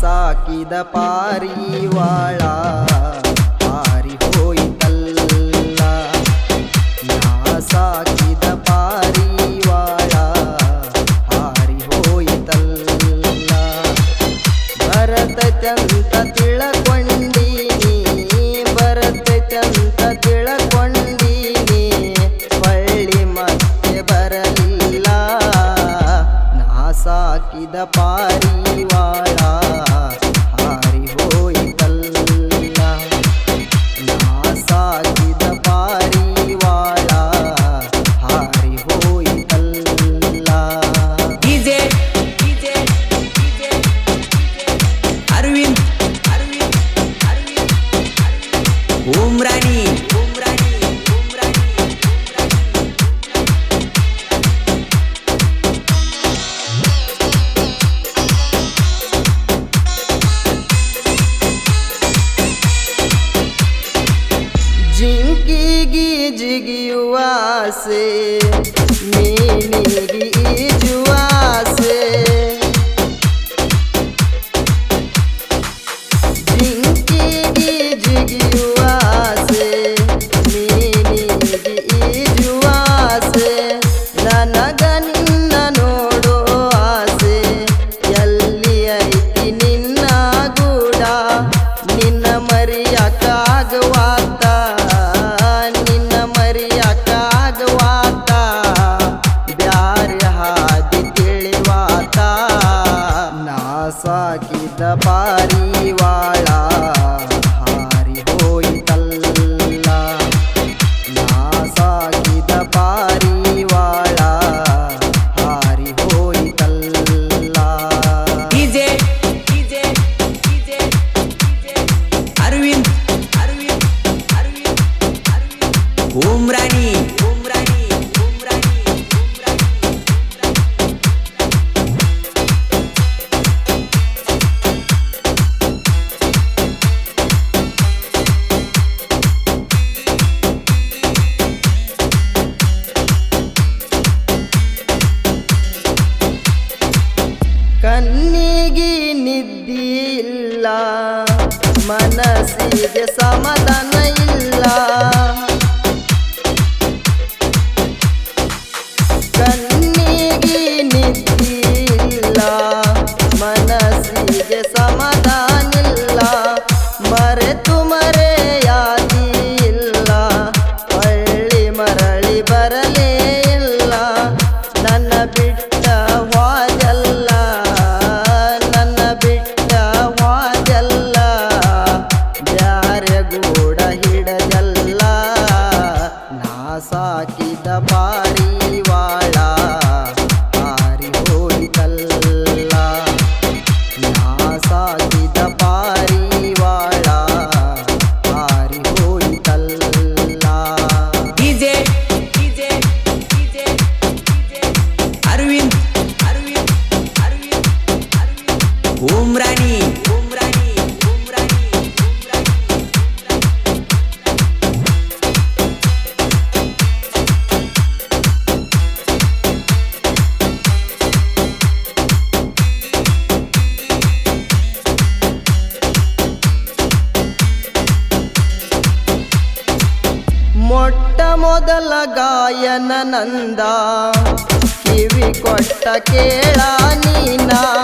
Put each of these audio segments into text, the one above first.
ಸಾಕಿದ ಪಾರಿವಾಳ ಬರತೈತಂತ ತಿಳಕೊಂಡೀನಿ ಬರತೈತಂತ ತಿಳಕೊಂಡೀನಿ. ಬಳ್ಳಿ ಮತ್ತೆ ಬರಲಿಲ್ಲ ನಾ ಸಾಕಿದ ಪಾರಿವಾಳ. जिंकी गी जिगी से मीनी ಹಾಕಿದ ಪಾರಿವಾಳ ಹಾರಿ ಹೋಯಿತಲ್ಲ ನಾ ಸಾಕಿದ ಪಾರಿವಾಳ ಹಾರಿ ಹೋಯಿತಲ್ಲ DJ DJ DJ Arvind Arvind Arvind Arvind ಓಮ್ರಾಣಿ ಕಣ್ಣಿಗೆ ನಿದ್ದಿಲ್ಲ ಮನಸ್ಸಿಗೆ ಸಮಾಧಾನ ಇಲ್ಲ. ಮೊಟ್ಟ ಮೊದಲ ಗಾಯನ ನಂದ ಕಿವಿ ಕೊಟ್ಟ ಕೇಳ ನೀನಾ.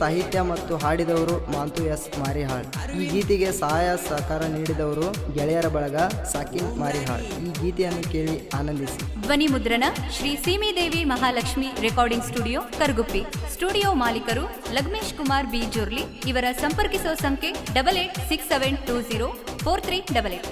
ಸಾಹಿತ್ಯ ಮತ್ತು ಹಾಡಿದವರು ಮಾಂತು ಎಸ್ ಮಾರಿಹಾಳ್. ಈ ಗೀತೆಗೆ ಸಹಾಯ ಸಹಕಾರ ನೀಡಿದವರು ಗೆಳೆಯರ ಬಳಗ ಸಾಕಿನ್ ಮಾರಿಹಾಳ್. ಈ ಗೀತೆಯನ್ನು ಕೇಳಿ ಆನಂದಿಸಿ. ಧ್ವನಿ ಮುದ್ರಣ Shri Simidevi Mahalakshmi recording studio Karguppi. Studio ಮಾಲೀಕರು ಲಗ್ಮೇಶ್ ಕುಮಾರ್ ಬಿ ಜೋರ್ಲಿ ಇವರ ಸಂಪರ್ಕಿಸುವ ಸಂಖ್ಯೆ double eight six seven two zero four three double eight.